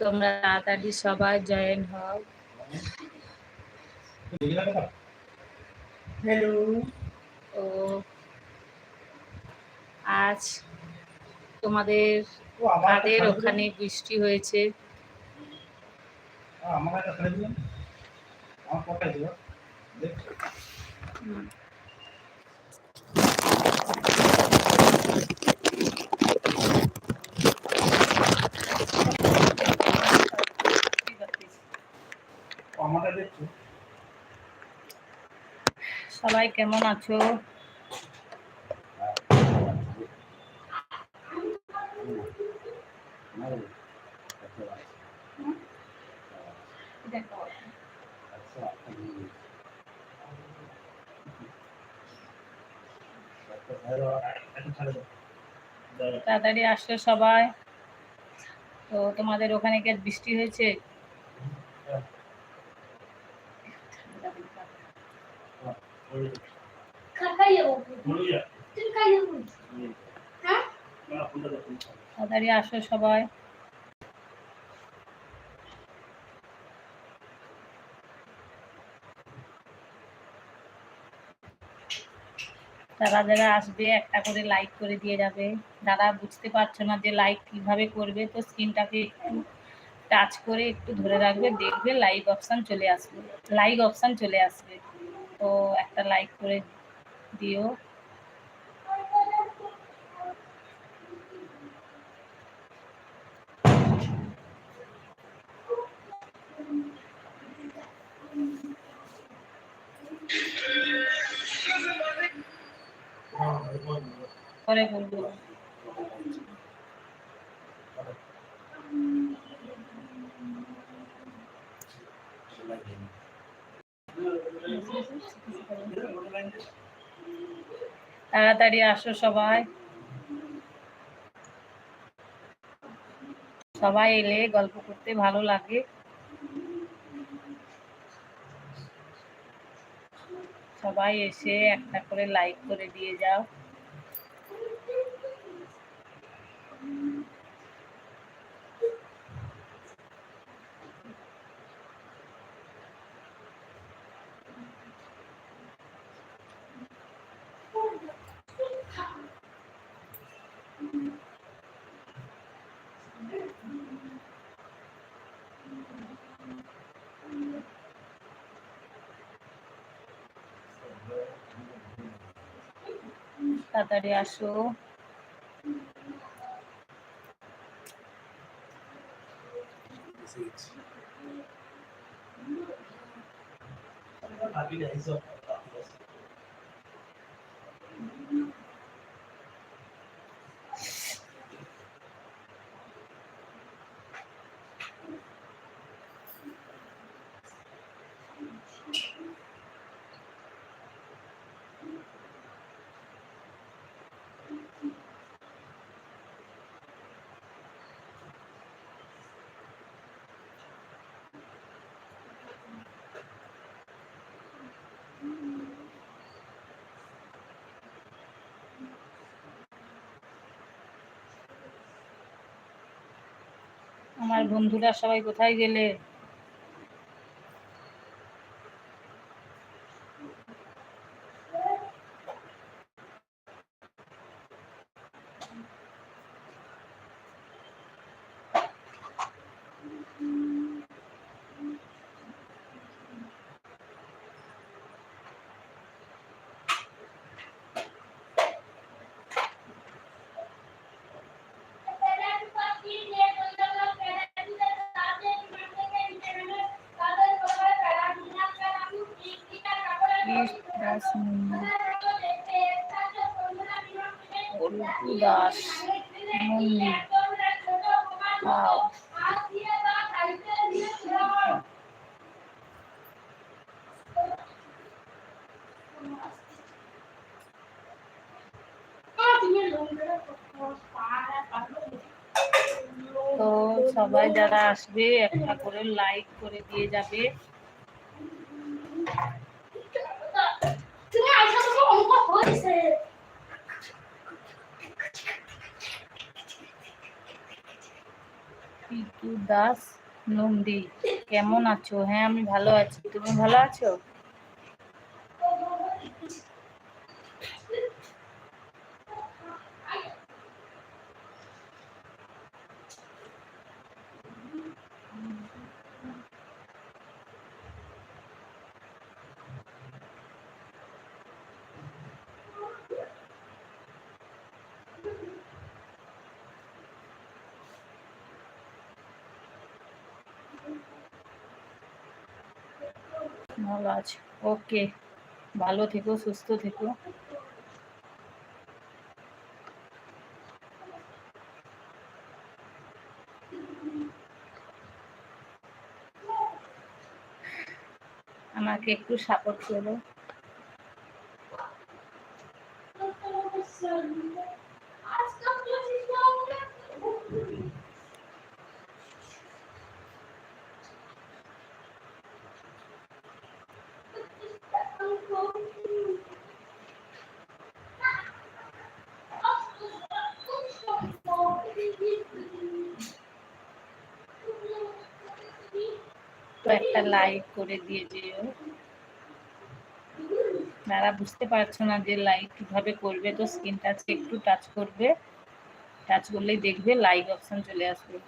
তোমরা তাড়াতাড়ি সবাই জয়েন হও। হ্যালো ও আজ তোমাদের কাদের ওখানে বৃষ্টি হয়েছে? আমার একটা ছেড়ে দিলাম আমার পটাই দিও দেখ হুম, আমারটা দেখছ সবাই কেমন আছো? তাড়াতাড়ি আসলে সবাই। তো তোমাদের ওখানে কি বৃষ্টি হয়েছে? তাড়াতাড়ি আসো সবাই যারা যারা আসবে, একটা করে লাইক করে দিয়ে যাবে। যারা বুঝতে পারছ না যে লাইক কীভাবে করবে, তো স্ক্রিনটাকে একটু টাচ করে একটু ধরে রাখবে, দেখবে লাইক অপশান চলে আসবে। লাইক অপশান চলে আসবে। তো একটা লাইক করে দিও। পরে বলব। তাড়াতাড়ি আসো সবাই। সবাই এলে গল্প করতে ভালো লাগে। সবাই এসে একটা করে লাইক করে দিয়ে যাও। তাড়াতাড়ি আসো আমার বন্ধুরা সবাই কোথায় গেলে? দাস মন্দির Wow. তো সবাই যারা আসবে, একটা করে লাইক করে দিয়ে যাবে। তুমি আইসা তো অঙ্ক হয়েছে। দাস নন্দী কেমন আছো? হ্যাঁ আমি ভালো আছি। তুমি ভালো আছো? আছো ওকে ভালো থেকো সুস্থ থেকো। আমাকে একটু সাপোর্ট করো তো একটা লাইক করে দিয়ে যেও। তারা বুঝতে পারছ না যে লাইক কীভাবে করবে, তো স্ক্রিন টাচ একটু টাচ করবে। টাচ করলেই দেখবে লাইক অপশন চলে আসবে।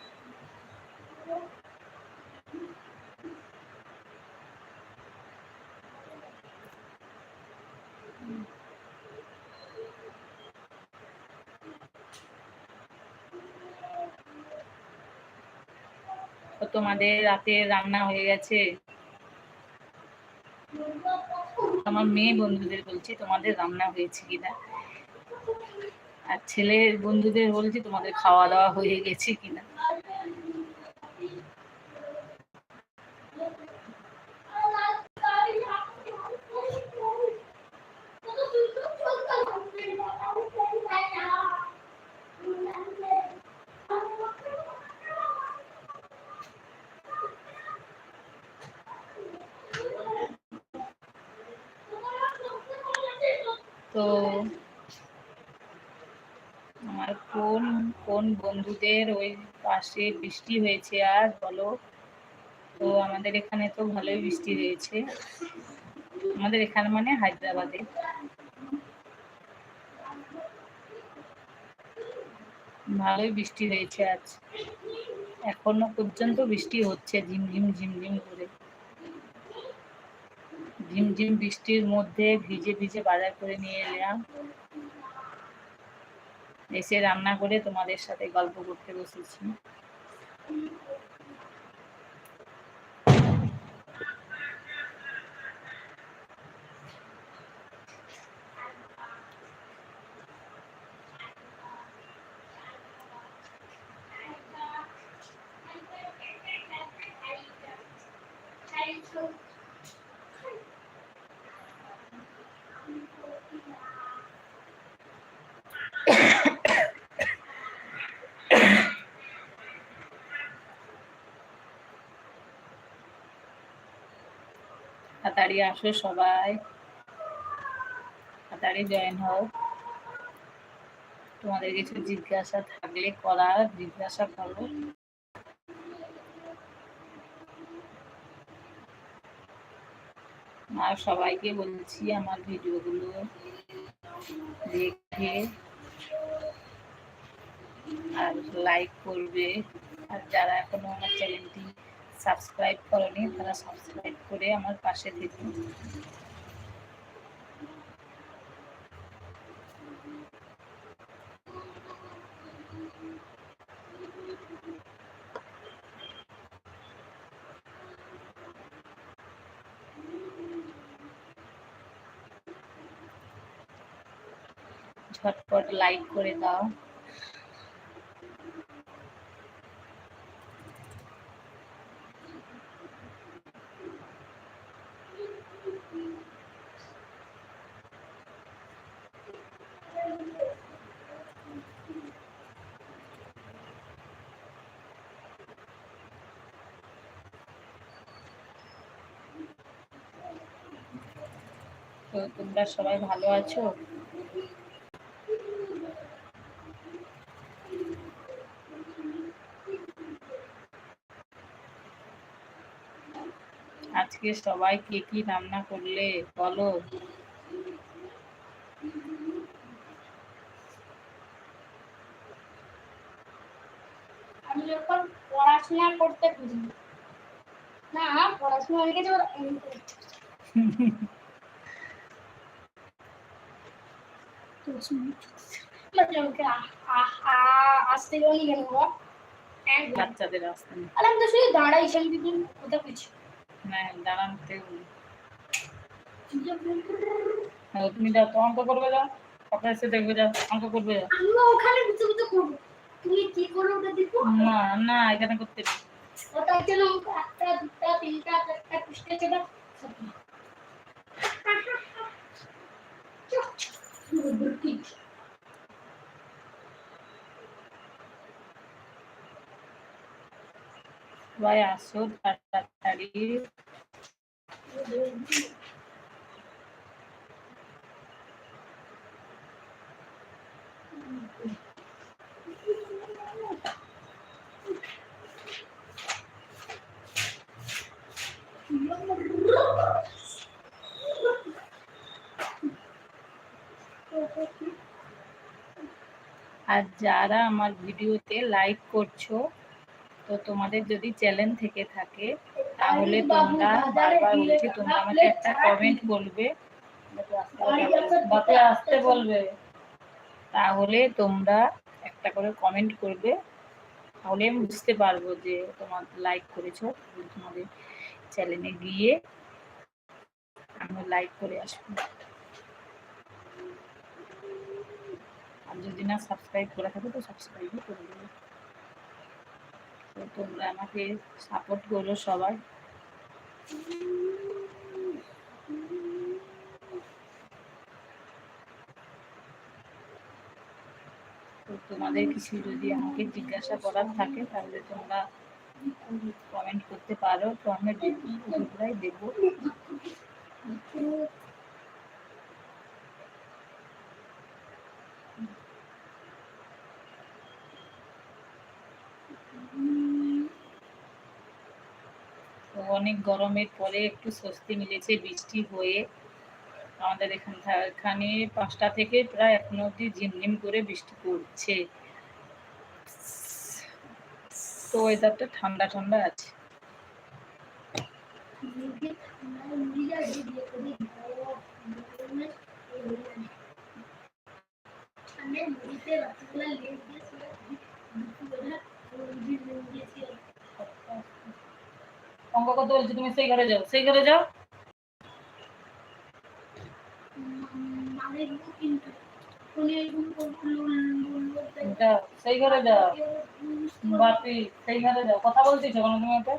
তোমাদের রাতে রান্না হয়ে গেছে। আমার মেয়ে বন্ধুদের বলছি, তোমাদের রান্না হয়েছে কিনা? আর ছেলের বন্ধুদের বলছি, তোমাদের খাওয়া দাওয়া হয়ে গেছে কিনা? তো আমার কোন কোন বন্ধুদের ওই পাশে বৃষ্টি হয়েছে আর বলো? তো আমাদের এখানে তো ভালোই বৃষ্টি হয়েছে। আমাদের এখানে মানে হায়দ্রাবাদে। ভালোই বৃষ্টি হয়েছে আজ। এখনও পর্যন্ত বৃষ্টি হচ্ছে, ঝিমঝিম ঝিমঝিম ঝিমঝিম বৃষ্টির মধ্যে ভিজে ভিজে বাজার করে নিয়ে এলাম। এসে রান্না করে তোমাদের সাথে গল্প করতে বসেছি। তাড়াতাড়ি আসো সবাই। তাড়াতাড়ি জয়েন হও। তোমাদের কিছু জিজ্ঞাসা থাকলে করার জিজ্ঞাসা করো। আর সবাইকে বলছি আমার ভিডিওগুলো দেখে আর লাইক করবে। আর যারা এখনও আমার চ্যানেলটি সাবস্ক্রাইব করনি তারা সাবস্ক্রাইব করে আমার পাশে থেকে। ঝটপট লাইক করে দাও। তোমরা সবাই ভালো আছো? আজকে সবাই কে কি রান্না করলে? বলো। আমি যখন পড়াশোনা করতে না, পড়াশোনা আসতে গেলি কেন বাচ্চাদের আসতে নেই। আমি তো শুধু দাঁড়াই শান্তি দিন কোথা কিছু হ্যাঁ দাঁড়াতে হ্যাঁ, তুমি যাও তো অঙ্ক করবে যাও। পাপা এসে দেখবে যাও অঙ্ক করবে। যাও আমি ওখানে বুঝে বুঝে করব। তুমি কি করো ওটা দেখো? না না এখানে করতে ওটা হচ্ছে একটা দুটা তিনটা চারটা পৃষ্ঠা চেটা সবাই আসো তাড়াতাড়ি আর যারা আমার ভিডিওতে লাইক করছ, তো তোমাদের যদি চ্যানেল থেকে থাকে, তাহলে তোমরা বারবার বলছি, তোমরা আমাকে একটা কমেন্ট বলবে। আসতে বলবে। তাহলে তোমরা একটা করে কমেন্ট করবে। তাহলে আমি বুঝতে পারব যে তোমার লাইক করেছ, তোমাদের চ্যানেলে গিয়ে আমি লাইক করে আসব। আর যদি না সাবস্ক্রাইব করে থাকো, তো সাবস্ক্রাইবও করে দেবে তো তোমরা আমাকে সাপোর্ট করো সবাই তো তোমাদের কিছু যদি আমাকে জিজ্ঞাসা করার থাকে, তাহলে তোমরা কমেন্ট করতে পারো। তো আমি রিপ্লাই দেবো তো অনেক গরমের পরে একটু স্বস্তি মিলেছে, বৃষ্টি হয়ে আমাদের এখান এখানে পাঁচটা থেকে প্রায় এখন অব্দি ঝিমঝিম করে বৃষ্টি পড়ছে। তো ওয়েদারটা ঠান্ডা ঠান্ডা আছে। অঙ্ক কত বলছি? তুমি সেই ঘরে যাও সেই ঘরে যাও। সেই ঘরে যাও। বাপি সেই ঘরে যাও। কথা বলছিস কোনো তুমি ওকে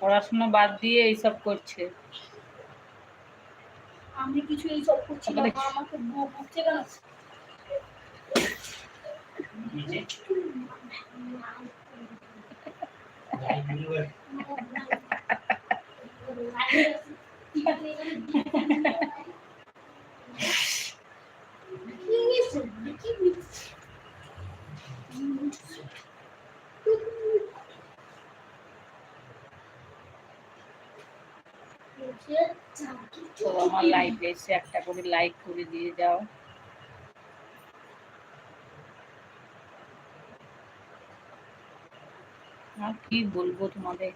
পড়াশোনা বাদ দিয়ে এইসব করছে। আমি কিছু এইসব করছি না আমাকে- মা আমাকে বকছে কেন তো আমার লাইভে এসে একটা করে লাইক করে দিয়ে যাও। আর কি বলব তোমাদের?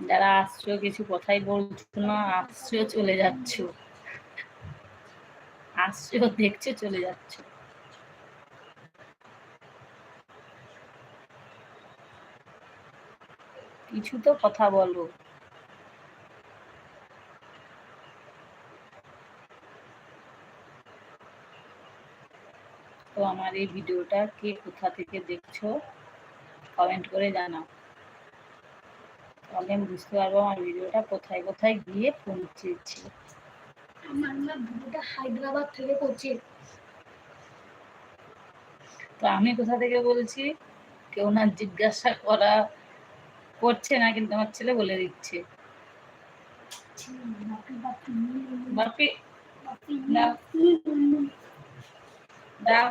যারা আসছো, কিছু কথাই বলছো না, আসছো, চলে যাচ্ছ। আসছো, দেখছ, চলে যাচ্ছ। কিছু তো কথা বলো। তো আমার এই ভিডিওটা কে কোথা থেকে দেখছ কমেন্ট করে জানাও। তাহলে আমি বুঝতে পারব আমার ভিডিওটা কোথায় কোথায় গিয়ে পৌঁছেছে। আমার না ভিডিওটা হায়দ্রাবাদ থেকে করছে তো আমি কোথা থেকে বলছি? কেউ না জিজ্ঞাসা করা করছে না কিন্তু আমার ছেলে বলে দিচ্ছে। বাপি দাও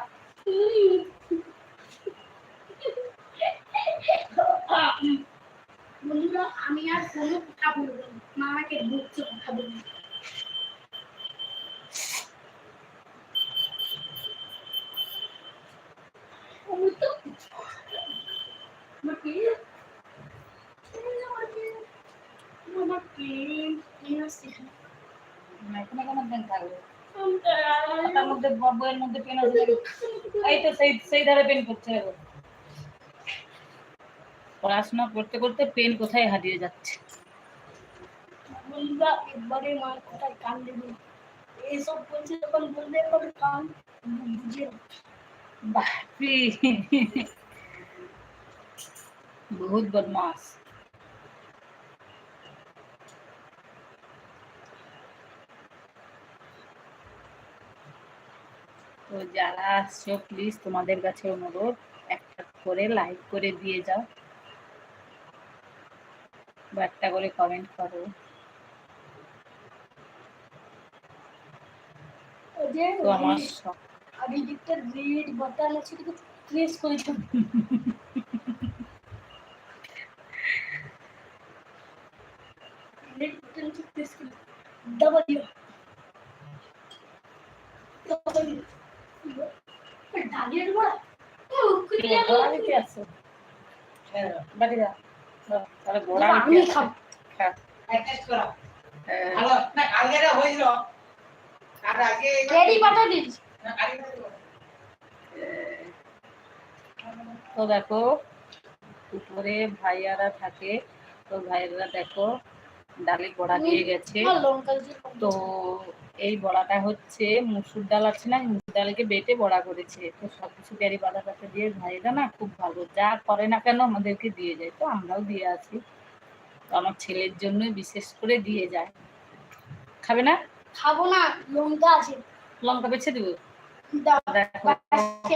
বন্ধুরা আমি আর কোনো কথা বলব না। মা আমাকে বুঝছে কথা বলব। তার মধ্যে বইয়ের মধ্যে পেন আছে। এই তো সেই সেই ধারে পেন করছে দেখো। পড়াশোনা করতে করতে পেন কোথায় হারিয়ে যাচ্ছে? বন্ধুরা একবারে মার কথায় কান দেবে। এইসব বলছে যখন বলবে এখন কান বুঝে বাপরে। বহুত বদমাস তো যারা আসছো প্লিজ তোমাদের কাছে অনুরোধ একটা করে লাইক করে দিয়ে যাও। বা একটা করে কমেন্ট করো। তো আমার রেড কিন্তু করে রেড করে দাবা দিও। তো দেখো উপরে ভাইয়ারা থাকে তো ভাইয়ারা দেখো ডালে বড়া দিয়ে গেছে। তো এই বড়াটা হচ্ছে মুসুর ডাল আছে না মুসুর ডালকে বেটে বড়া করেছে। তো সব কিছু ক্যারি বাঁধাটাতে দিয়ে ভাইরা না খুব ভালো। যা করে না কেন আমাদেরকে দিয়ে যায় তো আমরাও দিয়ে আছি। তো আমার ছেলের জন্য বিশেষ করে দিয়ে যায়। খাবে না? খাব না লঙ্কা আছে। লঙ্কা বেছে দেবো? দেখো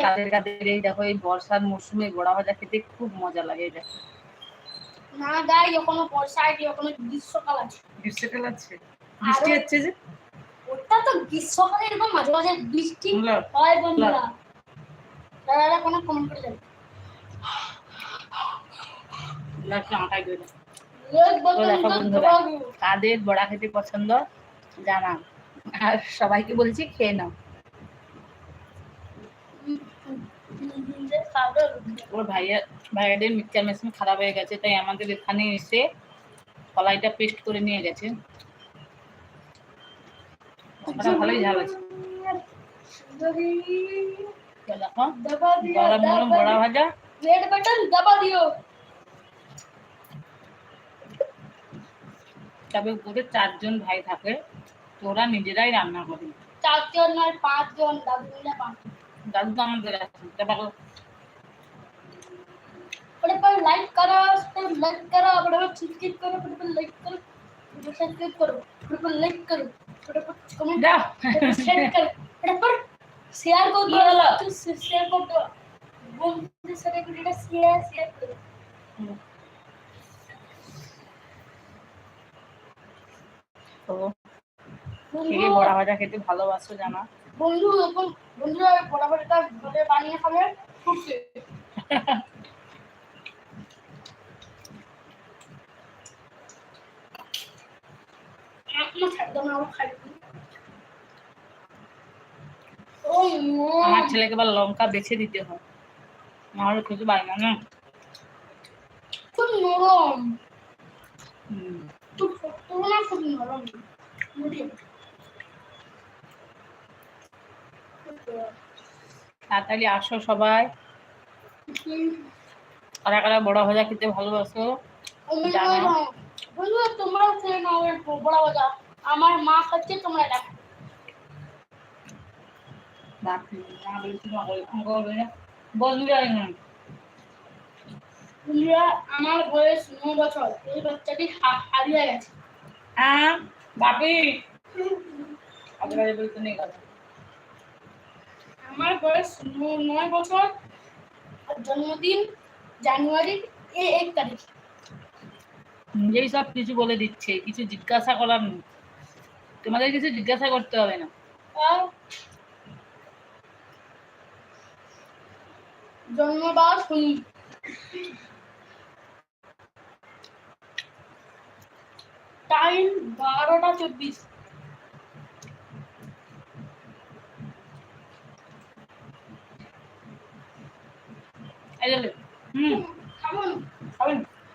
কাদের কাদের এই দেখো এই বর্ষার মৌসুমে বড়া ভাজা খেতে খুব মজা লাগে এটা না গাই এখনও বর্ষা এখনও গ্রীষ্মকাল আছে? গ্রীষ্মকাল আছে। বৃষ্টি হচ্ছে যে? ওটা তো গ্রীষ্মকালে এরকম মাঝে মাঝে বৃষ্টি হয় বন্ধুরা। দাদা কোনো কমেন্ট করে যাবে। কাদের বড়া খেতে পছন্দ? জানা আর সবাইকে বলছি খেয়ে নাও। ওর ভাইয়া ভাইয়াদের মিক্সচার মেশিন খারাপ হয়ে গেছে তাই আমাদের এখানে এসে কলাইটা পেস্ট করে নিয়ে গেছে। ভালোই ঝাল আছে সুন্দরী, তো দেখো দবা দিও, গরম গরম দবা বড়া দিও। ভাজা রেড বাটন দবা দিও তবে উপরে চারজন ভাই থাকে তো ওরা নিজেরাই রান্না করে চারজন নয় পাঁচজন দাদু মিলে পাঁচ দাদু তো আমাদের আছে তারপর फटाफट लाइक करो फटाफट लाइक करो फटाफट सब्सक्राइब करो फटाफट लाइक करो फटाफट सब्सक्राइब करो फटाफट लाइक करो কমেন্ট দাও শেয়ার কর এটা পর শেয়ার কর দাও তুই শেয়ার কর দাও বন্ধু সাথে ভিডিওটা শেয়ার শেয়ার কর তো খেয়ে বড়া খেতে ভালোবাসো জানা বন্ধু বন্ধুরা বড়া বানিয়ে খাবে। খুব আমার ছেলেকে এবার লঙ্কা বেছে দিতে হয় নাহলে খেতে পারে না না। খুব নরম। খুব শক্ত না খুব নরম। তাড়াতাড়ি আসো সবাই। কারা কারা বড়া ভাজা খেতে ভালোবাসো জানো। বন্ধুরা তোমরাও খেয়ে নাও এর বড় বাজা আমার মা খাচ্ছে তোমরা দেখো বন্ধুরা আমার বয়স ন বছর এই বাচ্চাটি হারিয়ে গেছে। হ্যাঁ বাপি। আমার বয়স নয় বছর জন্মদিন জানুয়ারির এক তারিখ। নিজেই সব কিছু বলে দিচ্ছে কিছু জিজ্ঞাসা করার নেই। তোমাদের কিছু জিজ্ঞাসা করতে হবে না। শুনি। টাইম বারোটা চব্বিশ। হুম। খাব খাবেন না।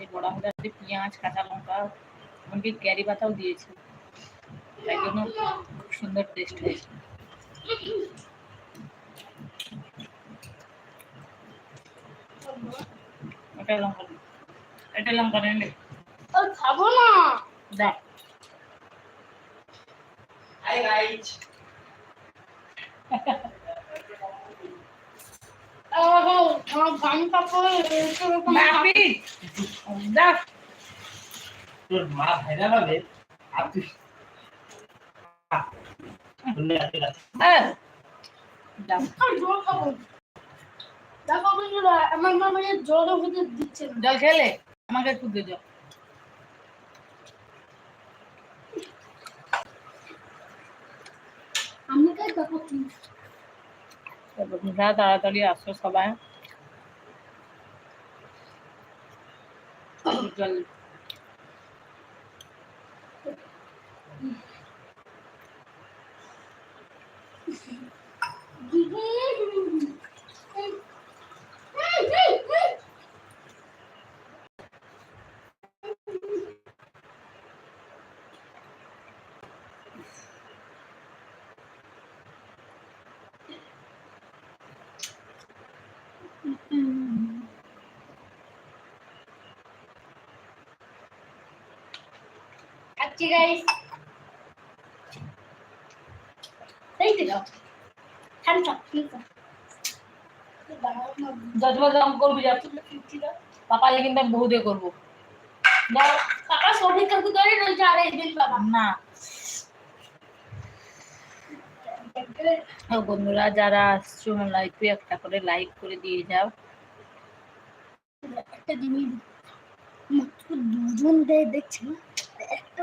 এই বড়া ভাজাতে পেঁয়াজ কাঁচা লঙ্কা এমনকি ক্যারি পাতাও দিয়েছে। তাই জন্য খুব সুন্দর টেস্ট হয়েছে। এটা লঙ্কা এটা লঙ্কা নেই খাব না। দেখ আহ আমার গান কাপড় এরকম বাপি দেখ তোর মা ভাইরাল হবে আর তুই হ্যাঁ। দেখ জল দেখো খেলে? আমাকে একটু দিয়ে যাও আমাকে দেখো তুমি তারপর বন্ধুরা তাড়াতাড়ি আসো সবাই জল আচ্ছা গাইস এই তো যাও ঠান্ডা ঠান্ডা দশ বার দাম করবি যা পাপাকে কিন্তু আমি বহু করব। দাও কাকা সঠিক কাকু ধরে রয়েছে আর একদিন বাবা। না। বন্ধুরা যারা আসছো লাইভে একটা করে লাইক করে দিয়ে যাও। একটা জিনিস মাত্র দুজন দেয় দেখছে না একটা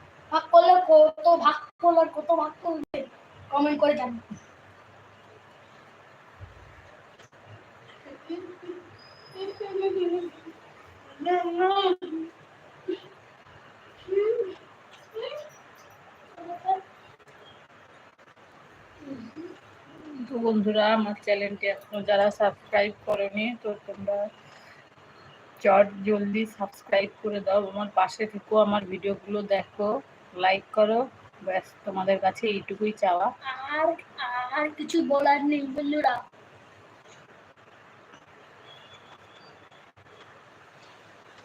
ভাগ করলে কত ভাগ করলে কত ভাগ করবে কমেন্ট করে জানাবে তো বন্ধুরা, আমার চ্যানেলটি এখনও যারা সাবস্ক্রাইব করনি, তো তোমরা চট জলদি সাবস্ক্রাইব করে দাও। আমার পাশে থেকো আমার ভিডিওগুলো দেখো। লাইক করো ব্যাস তোমাদের কাছে এইটুকুই চাওয়া। আর আর কিছু বলার নেই বন্ধুরা।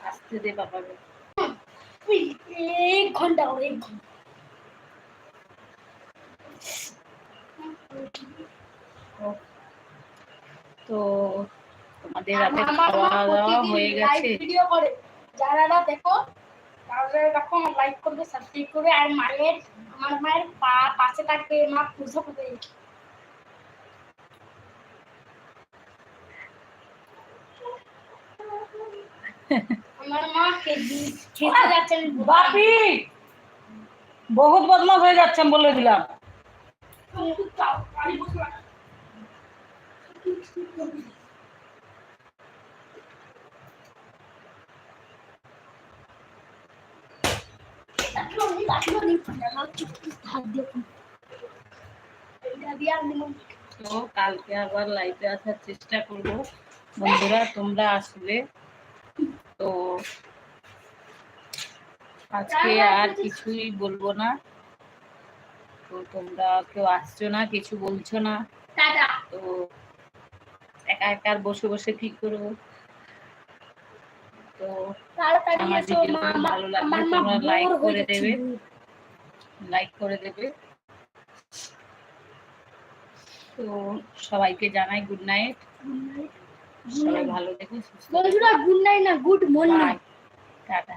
আসতে দে ওই এক ঘণ্টা এক ঘণ্টা। তো তোমাদের রাতে খাওয়া দাওয়া হয়ে গেছে? ভিডিও করে। যারা না দেখো তাহলে দেখো লাইক করবে সাবস্ক্রাইব করবে আর মায়ের আমার মায়ের পা পাশে থাকবে মা পুজো করবে। আমার মা খেতে খেতে যাচ্ছে আমি বাপি! বহুত বদমাস হয়ে যাচ্ছে বলে দিলাম কাটলো নি কাটলো নি আমার হাত দিয়ে এটা দিয়ে আমি তো কালকে আবার লাইভে আসার চেষ্টা করব। বন্ধুরা তোমরা আসবে। তো আজকে আর কিছুই বলব না। তো তোমরা কেউ আসছো না কিছু বলছো না। তো একা একা বসে বসে কি করব? তো তাড়াতাড়ি এসো মা ভালো লাগলে তোমরা হয়ে করে দেবে। লাইক করে দেবে। তো সবাইকে জানাই গুড নাইট সবাই ভালো থেকো বন্ধুরা গুড নাইট না গুড মর্নিং টাটা